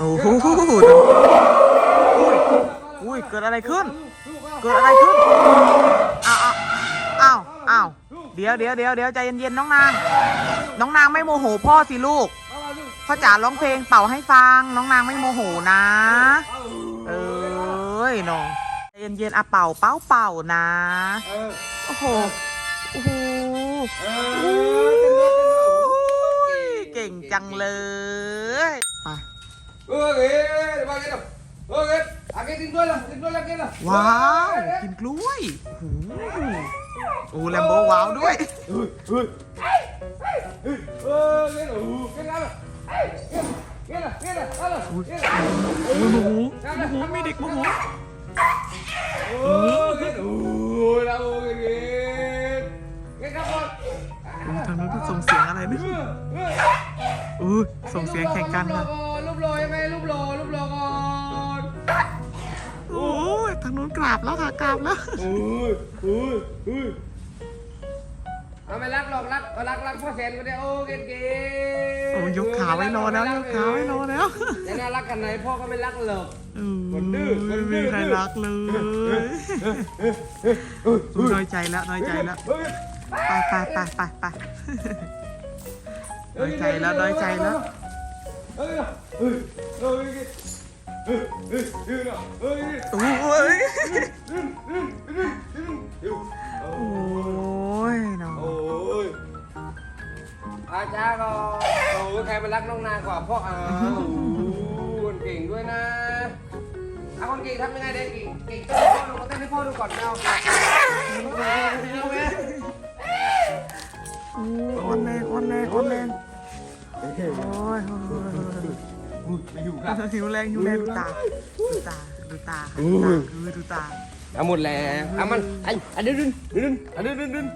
โอ้โหอุ้ยอุ้ยเกิดอะไรขึ้น เกิดอะไรขึ้น อ้าวอ้าวอ้าวเดี๋ยวเดี๋ยวเดี๋ยวเดี๋ยวใจเย็นๆน้องนาง น้องนางไม่โมโหพ่อสิลูกพ่อจ๋าร้องเพลงเป่าให้ฟัง น้องนางไม่โมโหนะ เอ้ยน้องใจเย็นๆอะเป่าเป่าเป่านะโอ้โหโอ้โหอุ้ยเก่งจังเลย ว้าว กินกล้วยโอ้โหโอ้แลมโบว้าวด้วยโมโหโมโหมีเด็กโมโหอุ๊ยทางนู้นส่งเสียงอะไรนะอู้ส่งเสียงแข่งกันค่ะ รูปโลยังไงรูปโลรูปโลก่อนโอ้ยทางนู้นกราบแล้วค่ะกราบแล้วเอาไม่รักหรอกรักรักรักพ่อแสนก็ได้โอ้เก่งเก่งโอ้ยกขาไว้รอแล้วยกขาไว้รอแล้วจะน่ารักกันไหนพ่อก็ไม่รักหรอกอืมคนดื้อคนดื้ไม่อมีใครรักเลยน้อยใจแล้วน้อยใจแล้วไปไปไปไปไปน้อยใจแล้วน้อยใจแล้ว โอ้ยโอ้ยน้องโอ้ยอาจารย์ก็โอ้ยใครมารักน้องนางกว่าพ่ออ้าวคนเก่งด้วยนะเอาคนเก่งทำยังไงเด็กเก่งเก่งเต้นให้พ่อดูเต้นให้พ่อดูก่อนเอาเอาไหมอ้ยอ่อนแรงอ่อนแรงอ่อนแรง โอ้ยอยู่ครับหิวแรงหิวแรงดูตาดูตาดูตาค่ะดูตาคือดูตาเอาหมดแล้วเอามันไอ้อันดึงดึงดึงอันดึงดึงดึง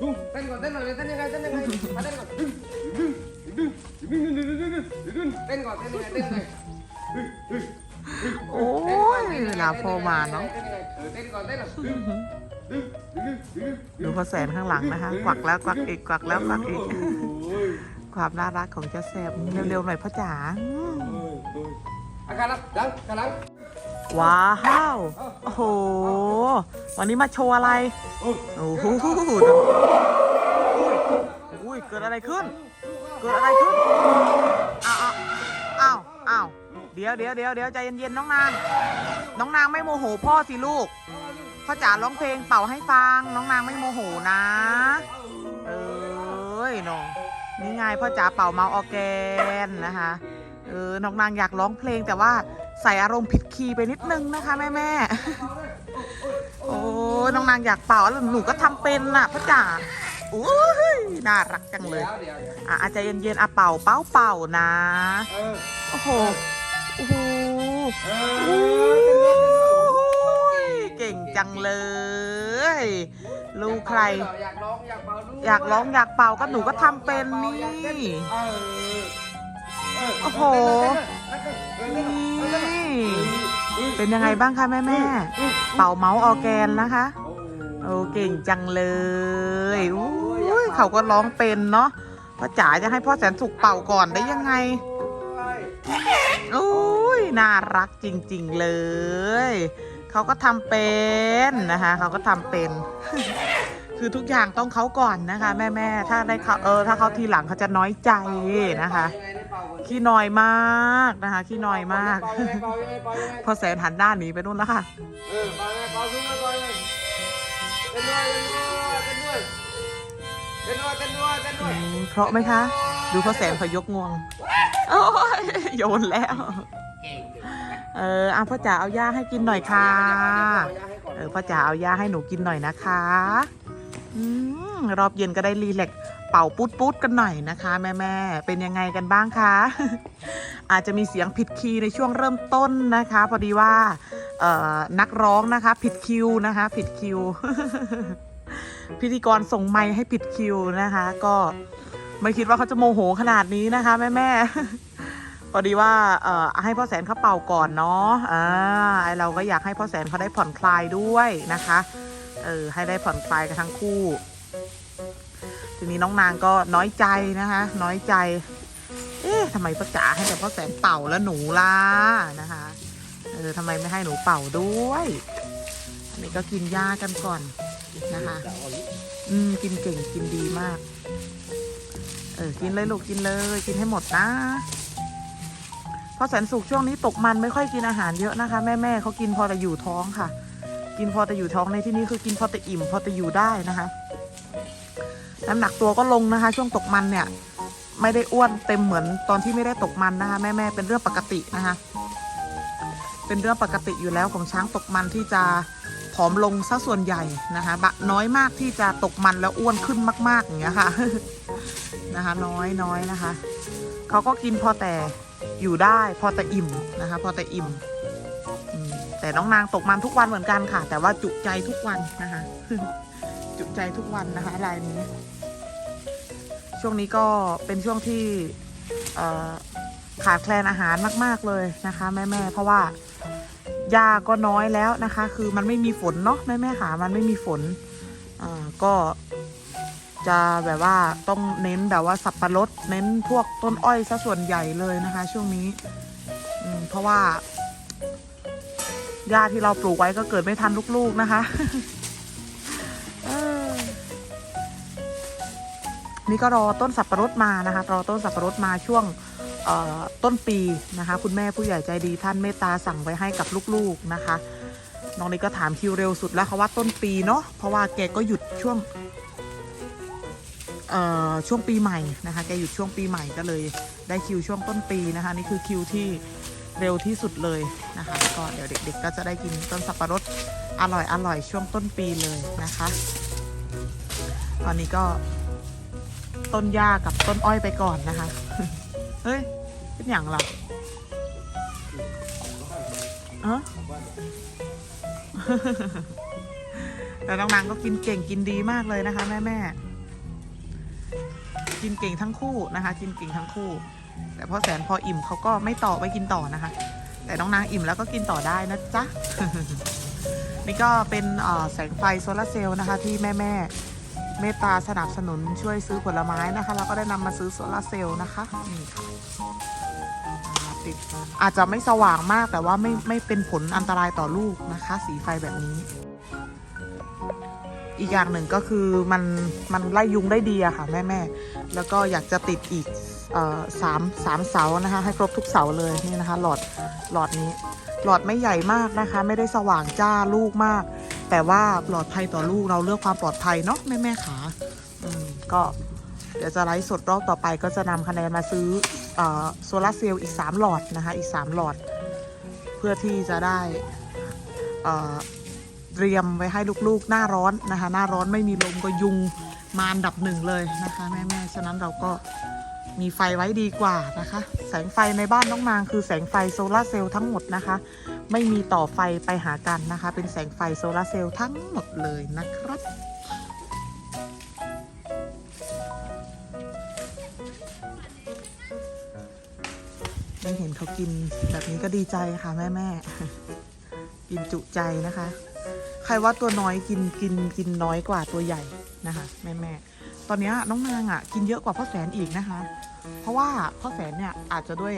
ดูเต้นก่อนเต้นหน่อยเต้นยังไงเต้นยังไงมาเต้นก่อนดึงดึงดึงดึงดึงดึงดึงดึงดึงเต้นก่อนเต้นยังไงเต้นยังไงโอ้ยเวลาพอมาเนาะดูพอแสนข้างหลังนะคะ กวักแล้วกวักอีกกวักแล้วกวักอีก ความน่ารักของเจ้าแซมเร็วๆหน่อยพ่อจ๋าอืมอาการลังหลังขาหลังว้าวโอ้โห วันนี้มาโชว์อะไร โอ้โหอุ้ยเกิดอะไรขึ้น เกิดอะไรขึ้น อ้าวอ้าวอ้าวเดี๋ยวเดี๋ยวเดี๋ยวเดี๋ยวใจเย็นๆน้องนาง น้องนางไม่โมโหพ่อสิลูกพ่อจ๋าร้องเพลงเป่าให้ฟัง น้องนางไม่โมโหนะ เอ้ยน้อง นี่ไงพ่อจ๋าเป่าเมาออแกนนะคะเออน้องนางอยากร้องเพลงแต่ว่าใส่อารมณ์ผิดคีย์ไปนิดนึงนะคะแม่แม่โอ้ยน้องนางอยากเป่าแล้วหนูก็ทำเป็นน่ะพ่อจ๋าอุ้ยน่ารักจังเลยอะอาจจะเย็นๆอะเป่าเป่าเป่านะโอ้โหโอ้โหเก่งจังเลย ลูกใคร อยากร้องอยากเป่าด้วยอยากร้องอยากเป่าก็หนูก็ทำเป็นนี่ เออเออโอ้โห นี่ เป็นยังไงบ้างคะแม่แม่ๆเป่าเมาส์ออร์แกนนะคะ โอ้เก่งจังเลยอุ้ยเขาก็ร้องเป็นเนาะพ่อจ๋าจะให้พ่อแสนสุขเป่าก่อนได้ยังไงอุ้ยน่ารักจริง ๆ เลย เขาก็ทำเป็นนะคะ เขาก็ทำเป็น คือทุกอย่างต้องเขาก่อนนะคะ แม่แม่ถ้าได้เขาเออถ้าเขาทีหลังเขาจะน้อยใจนะคะขี้น้อยมากนะคะขี้น้อยมากเป่ายังไงเป่ายังไงเป่ายังไงพอแสนหันด้านหนีไปนู่นแล้วค่ะเพราะไหมคะ ดูพอแสนเขายกงวงโอ้ยโยนแล้ว เก่งเออเอาพ่อจ๋าเอาย่าให้กินหน่อยค่ะ เออพ่อจ๋าเอาย่าให้หนูกินหน่อยนะคะอืมรอบเย็นก็ได้รีแลกซ์เป่าปุ๊ดปุ๊ดกันหน่อยนะคะ แม่แม่ๆเป็นยังไงกันบ้างคะ อาจจะมีเสียงผิดคีย์ในช่วงเริ่มต้นนะคะ พอดีว่าเอ่อนักร้องนะคะ ผิดคิวนะคะ ผิดคิว พิธีกรส่งไมค์ให้ผิดคิวนะคะ ก็ไม่คิดว่าเขาจะโมโหขนาดนี้นะคะ แม่แม่ๆ พอดีว่าเอ่อให้พ่อแสนเขาเป่าก่อนเนาะอ่าไอเราก็อยากให้พ่อแสนเขาได้ผ่อนคลายด้วยนะคะเออให้ได้ผ่อนคลายกันทั้งคู่ ทีนี้น้องนางก็น้อยใจนะคะ น้อยใจ เอ๊ะทำไมป้าจ๋าให้แต่พ่อแสนเป่าแล้วหนูล่ะนะคะเออทำไมไม่ให้หนูเป่าด้วยอันนี้ก็กินหญ้ากันก่อนนะคะ อืมกินเก่งกินดีมาก เออ กินเลยลูกกินเลย กินให้หมดนะ เพราะแสนสุขช่วงนี้ตกมันไม่ค่อยกินอาหารเยอะนะคะ แม่แม่ๆเขากินพอแต่อยู่ท้องค่ะ กินพอแต่อยู่ท้องในที่นี้คือกินพอแต่อิ่ม พอแต่อยู่ได้นะคะ น้ำหนักตัวก็ลงนะคะ ช่วงตกมันเนี่ย ไม่ได้อ้วนเต็มเหมือนตอนที่ไม่ได้ตกมันนะคะ แม่แม่ๆเป็นเรื่องปกตินะคะ เป็นเรื่องปกติอยู่แล้วของช้างตกมันที่จะผอมลงซะส่วนใหญ่นะคะบะน้อยมากที่จะตกมันแล้วอ้วนขึ้นมาก ๆ อย่างเงี้ยค่ะนะคะ น้อยน้อยนะคะ เขาก็กินพอแต่ อยู่ได้พอแต่อิ่มนะคะ พอแต่อิ่ม แต่น้องนางตกมันทุกวันเหมือนกันค่ะ แต่ว่าจุใจทุกวันนะคะ จุใจทุกวันนะคะรายนี้ ช่วงนี้ก็เป็นช่วงที่ขาดแคลนอาหารมาก ๆเลยนะคะแม่ๆเพราะว่าหญ้าก็น้อยแล้วนะคะ คือมันไม่มีฝนเนาะแม่แม่ขามันไม่มีฝนอ่าก็ จะแบบว่าต้องเน้นแบบว่าสับปะรดเน้นพวกต้นอ้อยซะส่วนใหญ่เลยนะคะ ช่วงนี้เพราะว่าหญ้าที่เราปลูกไว้ก็เกิดไม่ทันลูกๆนะคะนี่ก็รอต้นสับปะรดมานะคะ รอต้นสับปะรดมาช่วงต้นปีนะคะ คุณแม่ผู้ใหญ่ใจดีท่านเมตตาสั่งไว้ให้กับลูกๆนะคะ น้องนี่ก็ถามคิวเร็วสุดแล้วค่ะว่าต้นปีเนาะเพราะว่าแกก็หยุดช่วง ช่วงปีใหม่นะคะแกหยุดช่วงปีใหม่ก็เลยได้คิวช่วงต้นปีนะคะ นี่คือคิวที่เร็วที่สุดเลยนะคะก็เดี๋ยวเด็กๆก็จะได้กินต้นสับปะรดอร่อยอร่อยช่วงต้นปีเลยนะคะ ตอนนี้ก็ต้นหญ้ากับต้นอ้อยไปก่อนนะคะ เฮ้ย เป็นอย่างล่ะเออแต่น้องนางก็กินเก่งกินดีมากเลยนะคะ แม่แม่ กินเก่งทั้งคู่นะคะ กินเก่งทั้งคู่ แต่พอแสนพออิ่มเขาก็ไม่ต่อไม่กินต่อนะคะ แต่น้องนางอิ่มแล้วก็กินต่อได้นะจ๊ะนี่ก็เป็นแสงไฟโซลาร์เซลล์นะคะ ที่แม่แม่เมตตาสนับสนุนช่วยซื้อผลไม้นะคะแล้วก็ได้นำมาซื้อโซลาร์เซลล์นะคะนี่ค่ะติดอาจจะไม่สว่างมากแต่ว่าไม่ไม่เป็นผลอันตรายต่อลูกนะคะ สีไฟแบบนี้ อีกอย่างหนึ่งก็คือมันมันไล่ยุงได้ดีอะค่ะแม่แม่แล้วก็อยากจะติดอีกสามสามเสานะคะ ให้ครบทุกเสาเลยนี่นะคะ หลอดหลอดนี้ หลอดไม่ใหญ่มากนะคะ ไม่ได้สว่างจ้าลูกมาก แต่ว่าปลอดภัยต่อลูกเราเลือกความปลอดภัยเนาะแม่แม่ขาอืมก็เดี๋ยวจะไลฟ์สดรอบต่อไปก็จะนำคะแนนมาซื้อโซลาร์เซลล์อีก 3 หลอดนะคะ อีก 3 หลอด เพื่อที่จะได้ เตรียมไว้ให้ลูกๆ หน้าร้อนนะคะ หน้าร้อนไม่มีลมก็ยุงมาอันดับหนึ่งเลยนะคะแม่ๆฉะนั้นเราก็มีไฟไว้ดีกว่านะคะ แสงไฟในบ้านน้องนางคือแสงไฟโซลาร์เซลล์ทั้งหมดนะคะ ไม่มีต่อไฟไปหากันนะคะ เป็นแสงไฟโซลาร์เซลล์ทั้งหมดเลยนะครับได้เห็นเขากินแบบนี้ก็ดีใจค่ะแม่แม่ๆกินจุใจนะคะ ใครว่าตัวน้อยกินกินกินน้อยกว่าตัวใหญ่นะคะแม่แม่ตอนนี้น้องนางอะกินเยอะกว่าพ่อแสนอีกนะคะ เพราะว่าพ่อแสนเนี่ยอาจจะด้วย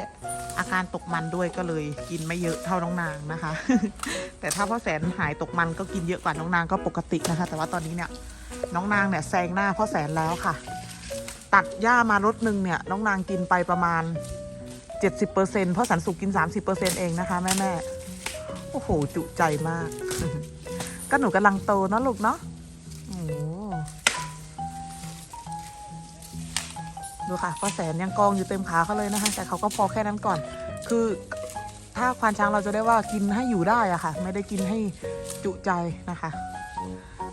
อาการตกมันด้วยก็เลยกินไม่เยอะเท่าน้องนางนะคะ แต่ถ้าพ่อแสนหายตกมันก็กินเยอะกว่าน้องนางก็ปกตินะคะ แต่ว่าตอนนี้เนี่ยน้องนางเนี่ยแซงหน้าพ่อแสนแล้วค่ะ ตัดหญ้ามารถหนึ่งเนี่ยน้องนางกินไปประมาณ 70%เพราะสันสุกกิน 30%เองนะคะแม่แม่โอ้โหจุใจมาก ก็หนูกำลังโตเนะลูกเนาะโอ้ดูค่ะพ่อแสนยังกองอยู่เต็มขาเขาเลยนะคะ แต่เขาก็พอแค่นั้นก่อน คือถ้าควานช้างเราจะได้ว่ากินให้อยู่ได้อะค่ะ ไม่ได้กินให้จุใจนะคะ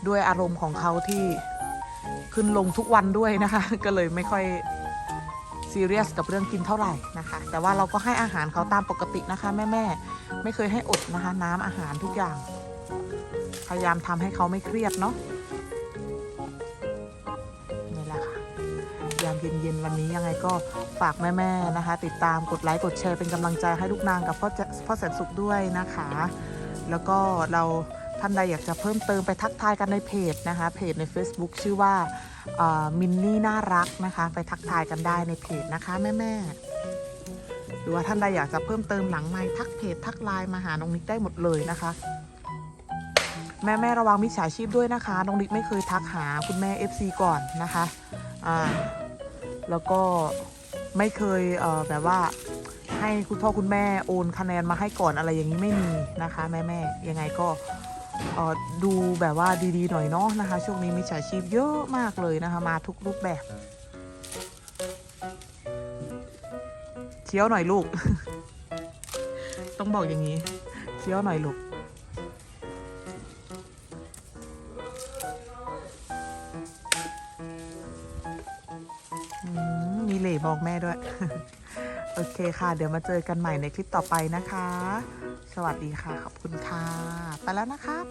ด้วยอารมณ์ของเขาที่ขึ้นลงทุกวันด้วยนะคะ ก็เลยไม่ค่อยซีเรียสกับเรื่องกินเท่าไหร่นะคะ แต่ว่าเราก็ให้อาหารเขาตามปกตินะคะ แม่แม่ๆไม่เคยให้อดนะคะ น้ำอาหารทุกอย่าง พยายามทำให้เขาไม่เครียดเนาะนี่แหละค่ะยามเย็นๆวันนี้ยังไงก็ฝากแม่ๆนะคะ ติดตามกดไลค์กดแชร์เป็นกำลังใจให้ลูกนางกับพ่อจพ่อแสนสุขด้วยนะคะ แล้วก็เราท่านใดอยากจะเพิ่มเติมไปทักทายกันในเพจนะคะเพจใน Facebook ชื่อว่ามินนี่น่ารักนะคะ ไปทักทายกันได้ในเพจนะคะแม่ๆหรือว่าท่านใดอยากจะเพิ่มเติมหลังไม้ทักเพจทักไลน์มาหาน้องนิกได้หมดเลยนะคะ แม่แม่ระวังมิจฉาชีพด้วยนะคะ น้องนิกไม่เคยทักหาคุณแม่ FC ก่อนนะคะอ่าแล้วก็ไม่เคยเอ่อแบบว่าให้คุณพ่อคุณแม่โอนคะแนนมาให้ก่อนอะไรอย่างนี้ไม่มีนะคะ แม่แม่ยังไงก็ดูแบบว่าดีๆหน่อยเนาะนะคะ ช่วงนี้มิจฉาชีพเยอะมากเลยนะคะ มาทุกรูปแบบเคี้ยวหน่อยลูก ต้องบอกอย่างนี้เคี้ยวหน่อยลูก มองแม่ด้วย โอเคค่ะ เดี๋ยวมาเจอกันใหม่ในคลิปต่อไปนะคะ สวัสดีค่ะ ขอบคุณค่ะ ไปแล้วนะครับ